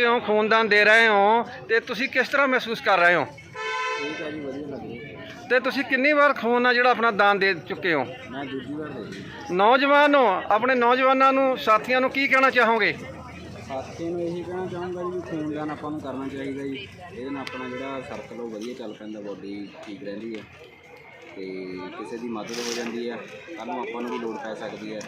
ਚੁੱਕੇ ਹੋ ਖੂਨਦਾਨ ਦੇ ਰਹੇ ਹੋ ਤੇ ਤੁਸੀਂ ਕਿਸ ਤਰ੍ਹਾਂ ਮਹਿਸੂਸ ਕਰ ਰਹੇ ਹੋ? ਠੀਕ ਹੈ ਜੀ ਵਧੀਆ ਲੱਗੀ ਤੇ ਤੁਸੀਂ ਕਿੰਨੀ ਵਾਰ ਖੂਨ ਆ ਜਿਹੜਾ ਆਪਣਾ ਦਾਨ ਦੇ ਚੁੱਕੇ ਹੋ? ਮੈਂ ਦੂਜੀ ਵਾਰ ਦੇ ਜੀ ਨੌਜਵਾਨੋ ਆਪਣੇ ਨੌਜਵਾਨਾਂ ਨੂੰ, ਸਾਥੀਆਂ ਨੂੰ ਕੀ ਕਹਿਣਾ ਚਾਹੋਗੇ? ਸਾਥੀ ਨੂੰ ਇਹੀ ਕਹਿਣਾ ਚਾਹੂੰਗਾ ਜੀ ਵੀ ਖੂਨਦਾਨ ਆਪਾਂ ਨੂੰ ਕਰਨਾ ਚਾਹੀਦਾ ਜੀ। ਇਹਦੇ ਨਾਲ ਆਪਣਾ ਜਿਹੜਾ ਸਰਕਲ ਉਹ ਵਧੀਆ ਚੱਲ ਪੈਂਦਾ ਬੋਡੀ ਠੀਕ ਰਹਿੰਦੀ ਹੈ ਤੇ ਕਿਸੇ ਦੀ ਮਦਦ ਹੋ ਜਾਂਦੀ ਹੈ। ਕੱਲ੍ਹ ਨੂੰ ਆਪਾਂ ਨੂੰ ਵੀ ਲੋੜ ਪੈ ਸਕਦੀ ਹੈ।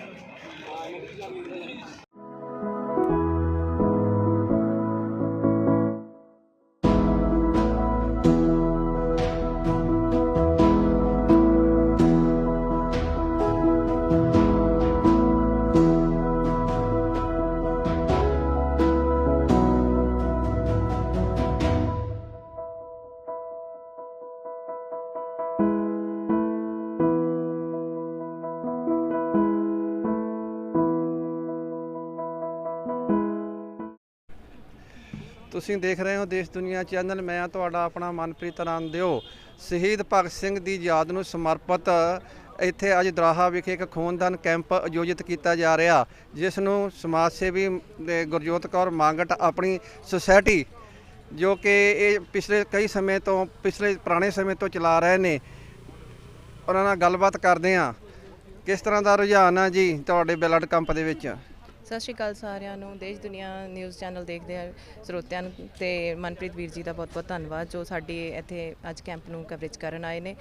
ਤੁਸੀਂ ਦੇਖ ਰਹੇ ਹੋ ਦੇਸ਼ ਦੁਨੀਆ ਚੈਨਲ। ਮੈਂ ਤੁਹਾਡਾ ਆਪਣਾ ਮਨਪ੍ਰੀਤ ਦਿਓ ਸ਼ਹੀਦ ਭਗਤ ਸਿੰਘ ਦੀ ਯਾਦ ਨੂੰ ਸਮਰਪਿਤ ਇੱਥੇ ਅੱਜ ਦਰਾਹਾ ਵਿਖੇ ਇੱਕ ਖੂਨਦਾਨ ਕੈਂਪ ਆਯੋਜਿਤ ਕੀਤਾ ਜਾ ਰਿਹਾ, ਜਿਸ ਨੂੰ ਸਮਾਜ ਸੇਵੀ ਦੇ ਗੁਰਜੋਤ ਕੌਰ ਮੰਗਟ ਆਪਣੀ ਸੁਸਾਇਟੀ, ਜੋ ਕਿ ਇਹ ਪਿਛਲੇ ਕਈ ਸਮੇਂ ਤੋਂ, ਪਿਛਲੇ ਪੁਰਾਣੇ ਸਮੇਂ ਤੋਂ ਚਲਾ ਰਹੇ ਨੇ। ਉਹਨਾਂ ਨਾਲ ਗੱਲਬਾਤ ਕਰਦੇ ਹਾਂ। ਕਿਸ ਤਰ੍ਹਾਂ ਦਾ ਰੁਝਾਨ ਆ ਜੀ ਤੁਹਾਡੇ ਬਲੱਡ ਕੰਪ ਦੇ ਵਿੱਚ? ਸਤਿ ਸ਼੍ਰੀ ਅਕਾਲ ਸਾਰਿਆਂ ਨੂੰ। ਦੇਸ਼, ਦੁਨੀਆ ਨਿਊਜ਼ ਚੈਨਲ ਦੇਖਦੇ ਆ ਸਰੋਤਿਆਂ ਨੂੰ ਤੇ ਮਨਪ੍ਰੀਤ ਵੀਰ ਜੀ ਦਾ ਬਹੁਤ-ਬਹੁਤ ਧੰਨਵਾਦ, ਜੋ ਸਾਡੀ ਇੱਥੇ ਅੱਜ ਕੈਂਪ ਨੂੰ ਕਵਰੇਜ ਕਰਨ ਆਏ ਨੇ।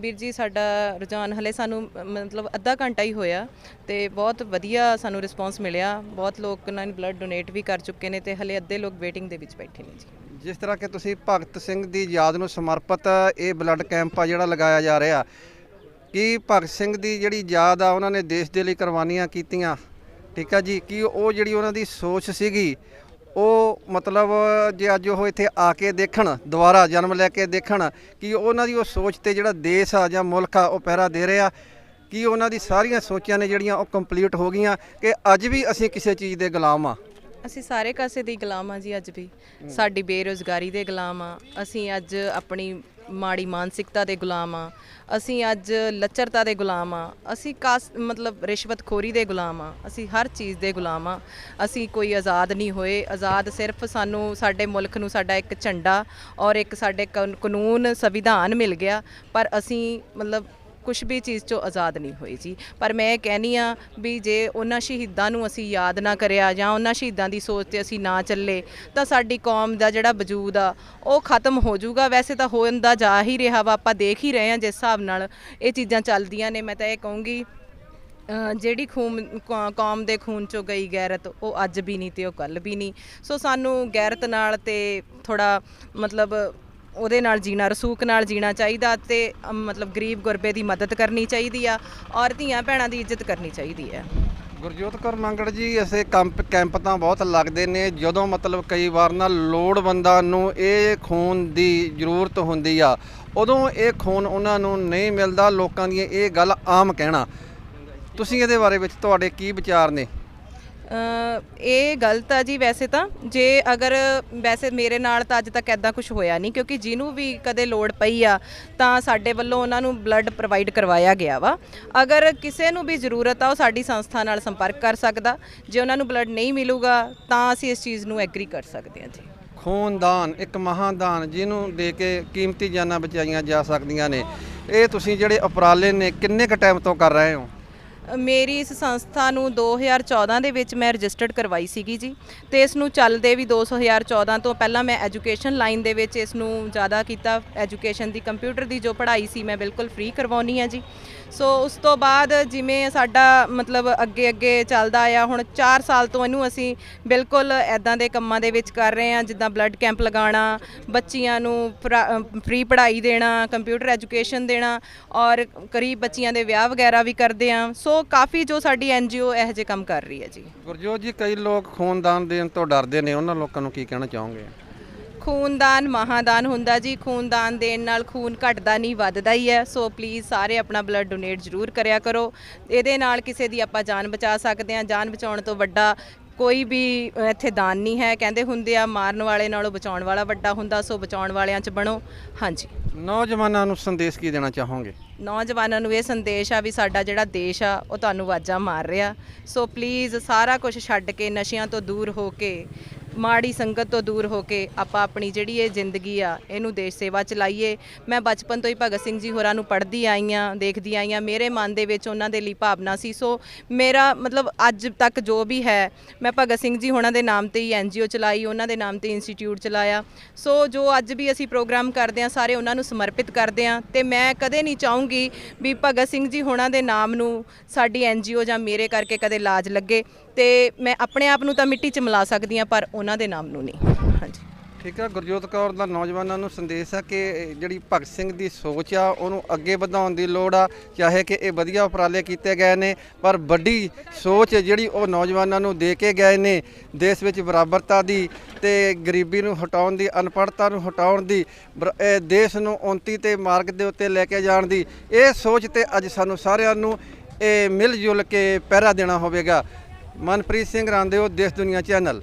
ਵੀਰ ਜੀ, ਸਾਡਾ ਰੁਝਾਨ ਹਲੇ ਸਾਨੂੰ ਮਤਲਬ ਅੱਧਾ ਘੰਟਾ ਹੀ ਹੋਇਆ ਤੇ ਬਹੁਤ ਵਧੀਆ ਸਾਨੂੰ ਰਿਸਪੌਂਸ ਮਿਲਿਆ। ਬਹੁਤ ਲੋਕ ਉਹਨਾਂ ਨੇ ਬਲੱਡ ਡੋਨੇਟ ਵੀ ਕਰ ਚੁੱਕੇ ਨੇ ਤੇ ਹਲੇ ਅੱਧੇ ਲੋਕ ਵੇਟਿੰਗ ਦੇ ਵਿੱਚ ਬੈਠੇ ਨੇ ਜੀ। ਜਿਸ ਤਰ੍ਹਾਂ ਕਿ ਤੁਸੀਂ ਭਗਤ ਸਿੰਘ ਦੀ ਯਾਦ ਨੂੰ ਸਮਰਪਿਤ ਇਹ ਬਲੱਡ ਕੈਂਪ ਆ ਜਿਹੜਾ ਲਗਾਇਆ ਜਾ ਰਿਹਾ, ਕਿ ਭਗਤ ਸਿੰਘ ਦੀ ਜਿਹੜੀ ਯਾਦ ਆ, ਉਹਨਾਂ ਨੇ ਦੇਸ਼ ਦੇ ਲਈ ਕੁਰਬਾਨੀਆਂ ਕੀਤੀਆਂ? ਠੀਕ ਆ ਜੀ ਕਿ ਉਹ ਜਿਹੜੀ ਉਹਨਾਂ ਦੀ ਸੋਚ ਸੀਗੀ ਉਹ ਮਤਲਬ ਜੇ ਅੱਜ ਉਹ ਇੱਥੇ ਆ ਕੇ ਦੇਖਣ ਦੁਬਾਰਾ ਜਨਮ ਲੈ ਕੇ ਦੇਖਣ ਕਿ ਉਹਨਾਂ ਦੀ ਉਹ ਸੋਚ ਤੇ ਜਿਹੜਾ ਦੇਸ਼ ਆ ਜਾਂ ਮੁਲਕ ਆ ਉਹ ਪਹਿਰਾ ਦੇ ਰਿਹਾ? ਕਿ ਉਹਨਾਂ ਦੀ ਸਾਰੀਆਂ ਸੋਚਾਂ ਨੇ ਜਿਹੜੀਆਂ ਉਹ ਕੰਪਲੀਟ ਹੋ ਗਈਆਂ ਕਿ ਅੱਜ ਵੀ ਅਸੀਂ ਕਿਸੇ ਚੀਜ਼ ਦੇ ਗੁਲਾਮ ਆ? ਅਸੀਂ ਸਾਰੇ ਕਾਸੇ ਦੇ ਗੁਲਾਮ ਆ ਜੀ ਅੱਜ ਵੀ। ਸਾਡੀ ਬੇਰੋਜ਼ਗਾਰੀ ਦੇ ਗੁਲਾਮ ਆ। ਅਸੀਂ ਅੱਜ ਆਪਣੀ ਮਾੜੀ ਮਾਨਸਿਕਤਾ ਦੇ ਗੁਲਾਮ ਆ ਅਸੀਂ ਅੱਜ ਲੱਚਰਤਾ ਦੇ ਗੁਲਾਮ ਆ ਅਸੀਂ ਕਾਸ, ਮਤਲਬ ਰਿਸ਼ਵਤਖੋਰੀ ਦੇ ਗੁਲਾਮ ਆ ਅਸੀਂ ਹਰ ਚੀਜ਼ ਦੇ ਗੁਲਾਮ ਆ ਅਸੀਂ ਕੋਈ ਆਜ਼ਾਦ ਨਹੀਂ ਹੋਏ। ਆਜ਼ਾਦ ਸਿਰਫ ਸਾਨੂੰ, ਸਾਡੇ ਮੁਲਕ ਨੂੰ ਸਾਡਾ ਇੱਕ ਝੰਡਾ ਔਰ ਇੱਕ ਸਾਡੇ ਕਾਨ- ਕਾਨੂੰਨ, ਸੰਵਿਧਾਨ ਮਿਲ ਗਿਆ। ਪਰ ਅਸੀਂ ਮਤਲਬ ਕੁਝ ਵੀ ਚੀਜ਼ ਚੋਂ ਆਜ਼ਾਦ ਨਹੀਂ ਹੋਏ ਜੀ। ਪਰ ਮੈਂ ਕਹਿਨੀ ਆ ਵੀ ਜੇ ਉਹਨਾਂ ਸ਼ਹੀਦਾਂ ਨੂੰ ਅਸੀਂ ਯਾਦ ਨਾ ਕਰਿਆ ਜਾਂ ਉਹਨਾਂ ਸ਼ਹੀਦਾਂ ਦੀ ਸੋਚ ਤੇ ਅਸੀਂ ਨਾ ਚੱਲੇ, ਤਾਂ ਸਾਡੀ ਕੌਮ ਦਾ ਜਿਹੜਾ ਵਜੂਦ ਆ, ਉਹ ਖਤਮ ਹੋ ਜਾਊਗਾ। ਵੈਸੇ ਤਾਂ ਹੋਣ ਜਾ ਹੀ ਰਿਹਾ ਵਾ, ਆਪਾਂ ਦੇਖ ਹੀ ਰਹੇ ਹਾਂ ਜਿਸ ਹਿਸਾਬ ਨਾਲ ਇਹ ਚੀਜ਼ਾਂ ਚੱਲਦੀਆਂ ਨੇ। ਮੈਂ ਤਾਂ ਇਹ ਕਹੂੰਗੀ ਜਿਹੜੀ ਖੂਨ, ਕੌ- ਕੌਮ ਦੇ ਖੂਨ ਚੋਂ ਗਈ ਗੈਰਤ, ਉਹ ਅੱਜ ਵੀ ਨਹੀਂ ਤੇ ਉਹ ਕੱਲ ਵੀ ਨਹੀਂ। ਸੋ ਸਾਨੂੰ ਗੈਰਤ ਨਾਲ ਤੇ ਥੋੜਾ ਮਤਲਬ ਉਹਦੇ ਨਾਲ ਜੀਣਾ ਰਸੂਕ ਨਾਲ ਜੀਣਾ ਚਾਹੀਦਾ ਤੇ ਮਤਲਬ ਗਰੀਬ ਗੁਰਬੇ ਦੀ ਮਦਦ ਕਰਨੀ ਚਾਹੀਦੀ ਆ, ਔਰ ਧੀਆਂ ਭੈਣਾਂ ਦੀ ਇੱਜ਼ਤ ਕਰਨੀ ਚਾਹੀਦੀ ਹੈ। ਗੁਰਜੋਤ ਕੌਰ ਮੰਗੜ ਜੀ ਐਸੇ ਕੰਪ, ਕੈਂਪ ਤਾਂ ਬਹੁਤ ਲੱਗਦੇ ਨੇ, ਜਦੋਂ ਮਤਲਬ ਕਈ ਵਾਰ ਨਾ ਲੋੜਵੰਦਾਂ ਨੂੰ ਇਹ ਖੂਨ ਦੀ ਜ਼ਰੂਰਤ ਹੁੰਦੀ ਆ, ਉਦੋਂ ਇਹ ਖੂਨ ਉਹਨਾਂ ਨੂੰ ਨਹੀਂ ਮਿਲਦਾ, ਲੋਕਾਂ ਦੀ ਇਹ ਗੱਲ ਆਮ ਕਹਿਣਾ। ਤੁਸੀਂ ਇਹਦੇ ਬਾਰੇ ਵਿੱਚ ਤੁਹਾਡੇ ਕੀ ਵਿਚਾਰ ਨੇ? ਇਹ ਗਲਤ ਆ ਜੀ ਵੈਸੇ ਤਾਂ। ਜੇ ਅਗਰ ਵੈਸੇ ਮੇਰੇ ਨਾਲ ਤਾਂ ਅੱਜ ਤੱਕ ਐਦਾਂ ਕੁਝ ਹੋਇਆ ਨਹੀਂ, ਕਿਉਂਕਿ ਜਿਹਨੂੰ ਵੀ ਕਦੇ ਲੋੜ ਪਈ ਆ, ਤਾਂ ਸਾਡੇ ਵੱਲੋਂ ਉਹਨਾਂ ਨੂੰ ਬਲੱਡ ਪ੍ਰੋਵਾਈਡ ਕਰਵਾਇਆ ਗਿਆ ਵਾ। ਅਗਰ ਕਿਸੇ ਨੂੰ ਵੀ ਜ਼ਰੂਰਤ ਆ, ਉਹ ਸਾਡੀ ਸੰਸਥਾ ਨਾਲ ਸੰਪਰਕ ਕਰ ਸਕਦਾ। ਜੇ ਉਹਨਾਂ ਨੂੰ ਬਲੱਡ ਨਹੀਂ ਮਿਲੂਗਾ, ਤਾਂ ਅਸੀਂ ਇਸ ਚੀਜ਼ ਨੂੰ ਐਗਰੀ ਕਰ ਸਕਦੇ ਹਾਂ ਜੀ। ਖੂਨਦਾਨ, ਇੱਕ ਮਹਾਦਾਨ, ਜਿਹਨੂੰ ਦੇ ਕੇ ਕੀਮਤੀ ਜਾਨਾਂ ਬਚਾਈਆਂ ਜਾ ਸਕਦੀਆਂ ਨੇ। ਇਹ ਤੁਸੀਂ ਜਿਹੜੇ ਉਪਰਾਲੇ ਨੇ, ਕਿੰਨੇ ਕ ਟਾਈਮ ਤੋਂ ਕਰ ਰਹੇ ਹੋ? ਮੇਰੀ ਇਸ ਸੰਸਥਾ ਨੂੰ 2014 ਦੇ ਵਿੱਚ ਮੈਂ ਰਜਿਸਟਰਡ ਕਰਵਾਈ ਸੀਗੀ ਜੀ ਤੇ ਇਸ ਨੂੰ ਚੱਲਦੇ ਵੀ 2014 ਤੋਂ ਪਹਿਲਾਂ ਮੈਂ ਐਜੂਕੇਸ਼ਨ ਲਾਈਨ ਦੇ ਵਿੱਚ ਇਸ ਨੂੰ ਜ਼ਿਆਦਾ ਕੀਤਾ, ਐਜੂਕੇਸ਼ਨ ਦੀ ਕੰਪਿਊਟਰ ਦੀ ਜੋ ਪੜ੍ਹਾਈ ਸੀ ਮੈਂ ਬਿਲਕੁਲ ਫ੍ਰੀ ਕਰਵਾਉਣੀ ਆ ਜੀ। ਸੋ ਉਸ ਤੋਂ ਬਾਅਦ ਜਿਵੇਂ ਸਾਡਾ ਮਤਲਬ ਅੱਗੇ ਅੱਗੇ ਚੱਲਦਾ ਆ ਹੁਣ 4 ਸਾਲ ਤੋਂ ਇਹਨੂੰ ਅਸੀਂ ਬਿਲਕੁਲ ਐਦਾਂ ਦੇ ਕੰਮਾਂ ਦੇ ਵਿੱਚ ਕਰ ਰਹੇ ਹਾਂ, ਜਿੱਦਾਂ ਬਲੱਡ ਕੈਂਪ ਲਗਾਉਣਾ, ਬੱਚੀਆਂ ਨੂੰ ਫ੍ਰੀ ਪੜ੍ਹਾਈ ਦੇਣਾ, ਕੰਪਿਊਟਰ ਐਜੂਕੇਸ਼ਨ ਦੇਣਾ ਔਰ ਕਰੀਬ ਬੱਚੀਆਂ ਦੇ ਵਿਆਹ ਵਗੈਰਾ ਵੀ ਕਰਦੇ ਹਾਂ। ਸੋ ਕਾਫੀ ਜੋ ਸਾਡੀ ਐਨਜੀਓ ਇਹੋ ਜਿਹੇ ਕੰਮ ਕਰ ਰਹੀ ਹੈ ਜੀ। ਗੁਰਜੋਤ ਜੀ ਕਈ ਲੋਕ ਖੂਨਦਾਨ ਦੇਣ ਤੋਂ ਡਰਦੇ ਨੇ ਉਹਨਾਂ ਲੋਕਾਂ ਨੂੰ ਕੀ ਕਹਿਣਾ ਚਾਹੋਗੇ? ਖੂਨਦਾਨ ਮਹਾਦਾਨ ਹੁੰਦਾ ਜੀ ਖੂਨਦਾਨ ਦੇਣ ਨਾਲ ਖੂਨ ਘਟਦਾ ਨਹੀਂ ਵੱਧਦਾ ਹੀ ਹੈ। ਸੋ ਪਲੀਜ਼ ਸਾਰੇ ਆਪਣਾ ਬਲੱਡ ਡੋਨੇਟ ਜ਼ਰੂਰ ਕਰਿਆ ਕਰੋ। ਇਹਦੇ ਨਾਲ ਕਿਸੇ ਦੀ ਆਪਾਂ ਜਾਨ ਬਚਾ ਸਕਦੇ ਹਾਂ। ਜਾਨ ਬਚਾਉਣ ਤੋਂ ਵੱਡਾ ਕੋਈ ਵੀ ਇੱਥੇ ਦਾਨ ਨਹੀਂ ਹੈ। ਕਹਿੰਦੇ ਹੁੰਦੇ ਆ ਮਾਰਨ ਵਾਲੇ ਨਾਲੋਂ ਬਚਾਉਣ ਵਾਲਾ ਵੱਡਾ ਹੁੰਦਾ ਸੋ ਬਚਾਉਣ ਵਾਲਿਆਂ 'ਚ ਬਣੋ। ਹਾਂਜੀ। ਨੌਜਵਾਨਾਂ ਨੂੰ ਸੰਦੇਸ਼ ਕੀ ਦੇਣਾ ਚਾਹੋਗੇ? ਨੌਜਵਾਨਾਂ ਨੂੰ ਇਹ ਸੰਦੇਸ਼ ਆ ਵੀ ਸਾਡਾ ਜਿਹੜਾ ਦੇਸ਼ ਆ ਉਹ ਤੁਹਾਨੂੰ ਆਵਾਜ਼ਾਂ ਮਾਰ ਰਿਹਾ। ਸੋ ਪਲੀਜ਼ ਸਾਰਾ ਕੁਝ ਛੱਡ ਕੇ ਨਸ਼ਿਆਂ ਤੋਂ ਦੂਰ ਹੋ ਕੇ ਮਾੜੀ ਸੰਗਤ ਤੋਂ ਦੂਰ ਹੋ ਕੇ ਆਪਾਂ ਆਪਣੀ ਜਿਹੜੀ ਇਹ ਜ਼ਿੰਦਗੀ ਆ, ਇਹਨੂੰ ਦੇਸ਼ ਸੇਵਾ ਚ ਲਾਈਏ। ਮੈਂ ਬਚਪਨ ਤੋਂ ਹੀ ਭਗਤ ਸਿੰਘ ਜੀ ਹੋਰਾਂ ਨੂੰ ਪੜ੍ਹਦੀ ਆਈ ਆ ਦੇਖਦੀ ਆਈ ਆ ਮੇਰੇ ਮਨ ਦੇ ਵਿੱਚ ਉਹਨਾਂ ਦੇ ਲਈ ਭਾਵਨਾ ਸੀ। ਸੋ ਮੇਰਾ ਮਤਲਬ ਅੱਜ ਤੱਕ ਜੋ ਵੀ ਹੈ, ਮੈਂ ਭਗਤ ਸਿੰਘ ਜੀ ਹੋਰਾਂ ਦੇ ਨਾਮ ਤੇ ਹੀ ਐਨਜੀਓ ਚਲਾਈ, ਉਹਨਾਂ ਦੇ ਨਾਮ ਤੇ ਇੰਸਟੀਚਿਊਟ ਚਲਾਇਆ। ਸੋ ਜੋ ਅੱਜ ਵੀ ਅਸੀਂ ਪ੍ਰੋਗਰਾਮ ਕਰਦੇ ਆ ਸਾਰੇ ਉਹਨਾਂ ਨੂੰ ਸਮਰਪਿਤ ਕਰਦੇ ਆ ਤੇ ਮੈਂ ਕਦੇ ਨਹੀਂ ਚਾਹੂੰਗੀ ਵੀ ਭਗਤ ਸਿੰਘ ਜੀ ਹੋਰਾਂ ਦੇ ਨਾਮ ਨੂੰ ਸਾਡੀ ਐਨਜੀਓ ਜਾਂ ਮੇਰੇ ਕਰਕੇ ਕਦੇ ਲਾਜ ਲੱਗੇ। ਤੇ ਮੈਂ ਆਪਣੇ ਆਪ ਨੂੰ ਤਾਂ ਮਿੱਟੀ 'ਚ ਮਿਲਾ ਸਕਦੀ ਆ ਪਰ ਉਹਨਾਂ ਦੇ ਨਾਮ ਨੂੰ ਨਹੀਂ। ਹਾਂਜੀ। ਠੀਕ ਆ, ਗੁਰਜੋਤ ਕੌਰ ਦਾ ਨੌਜਵਾਨਾਂ ਨੂੰ ਸੰਦੇਸ਼ ਆ ਕਿ ਜਿਹੜੀ ਭਗਤ ਸਿੰਘ ਦੀ ਸੋਚ ਆ, ਉਹਨੂੰ ਅੱਗੇ ਵਧਾਉਣ ਦੀ ਲੋੜ ਆ, ਚਾਹੇ ਕਿ ਇਹ ਵਧੀਆ ਉਪਰਾਲੇ ਕੀਤੇ ਗਏ ਨੇ, ਪਰ ਵੱਡੀ ਸੋਚ ਜਿਹੜੀ ਉਹ ਨੌਜਵਾਨਾਂ ਨੂੰ ਦੇ ਕੇ ਗਏ ਨੇ, ਦੇਸ਼ ਵਿੱਚ ਬਰਾਬਰਤਾ ਦੀ ਤੇ ਗਰੀਬੀ ਨੂੰ ਹਟਾਉਣ ਦੀ, ਅਨਪੜ੍ਹਤਾ ਨੂੰ ਹਟਾਉਣ ਦੀ, ਬਰ- ਦੇਸ਼ ਨੂੰ ਉਨਤੀ ਤੇ ਮਾਰਗ ਦੇ ਉੱਤੇ ਲੈ ਕੇ ਜਾਣ ਦੀ, ਇਹ ਸੋਚ ਤੇ ਅੱਜ ਸਾਨੂੰ ਸਾਰਿਆਂ ਨੂੰ ਇਹ ਮਿਲ ਜੁਲ ਕੇ ਪਹਿਰਾ ਦੇਣਾ ਹੋਵੇਗਾ। ਮਨਪ੍ਰੀਤ ਸਿੰਘ ਰਾਂਦੇਓ, ਦੇਸ਼ ਦੁਨੀਆ ਚੈਨਲ।